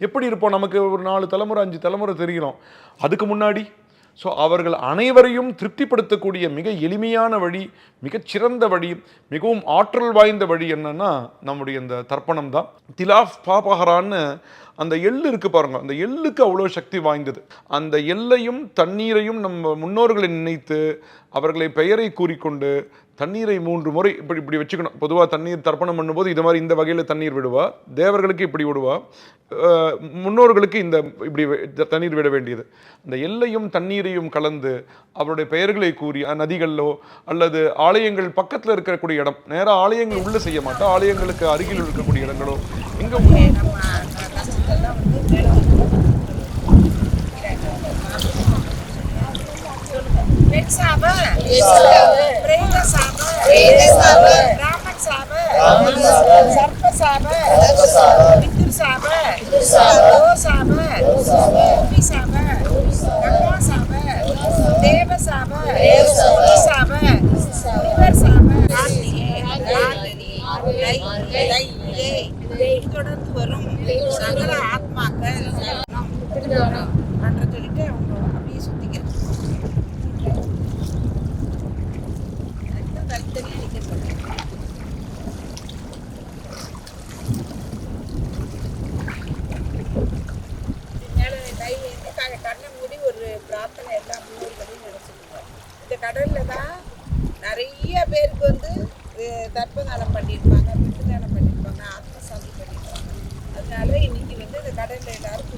எப்படி இருப்போம்? நமக்கு ஒரு நாலு தலைமுறை அஞ்சு தலைமுறை தெரிகிறோம். அதுக்கு முன்னாடி ஸோ அவர்கள் அனைவரையும் திருப்திப்படுத்தக்கூடிய மிக எளிமையான வழி மிகச்சிறந்த வழி மிகவும் ஆற்றல் வாய்ந்த வழி என்னன்னா நம்முடைய இந்த தர்ப்பணம் தான் திலாஃப் பாபஹரான்னு அந்த எள்ளு இருக்கு பாருங்க அந்த எள்ளுக்கு அவ்வளோ சக்தி வாய்ந்தது. அந்த எல்லையும் தண்ணீரையும் நம்ம முன்னோர்களை நினைத்து அவர்களை பெயரை கூறிக்கொண்டு தண்ணீரை மூன்று முறை இப்படி இப்படி வச்சுக்கணும். பொதுவாக தண்ணீர் தர்ப்பணம் பண்ணும்போது இது மாதிரி இந்த வகையில் தண்ணீர் விடுவா தேவர்களுக்கு இப்படி விடுவா முன்னோர்களுக்கு இந்த இப்படி தண்ணீர் விட வேண்டியது. அந்த எல்லையும் தண்ணீரையும் கலந்து அவருடைய பெயர்களை கூறி நதிகளிலோ அல்லது ஆலயங்கள் பக்கத்தில் இருக்கக்கூடிய இடம் நேராக ஆலயங்கள் உள்ள செய்ய மாட்டோம் ஆலயங்களுக்கு அருகில் இருக்கக்கூடிய இடங்களோ இங்கே நம்ம கஷ்டத்தெல்லாம் வந்து கேட்டு பெண் சாப பிரேத சாப ராமன் சாப சர்ப்ப சாப பித்ரு சாப கோ சாப பூமி சாப கங்கா சாப தேவ சாப சாப முனிவர் சாப தொடர்ந்து வரும் சகல ஆத்மாக்கள் நாம் கண்ணை மூடி ஒரு பிரார்த்தனை எல்லா முன்னோர்களையும் நினச்சிருக்கோம் இந்த கடலில் தான் நிறைய பேருக்கு வந்து அஹ், தர்ப்பதானம் பண்ணியிருப்பாங்க பிட்டுதானம் பண்ணியிருப்பாங்க ஆத்மசாந்தி பண்ணியிருப்பாங்க. அதனால இன்னைக்கு வந்து இந்த கடலில் எல்லாரும்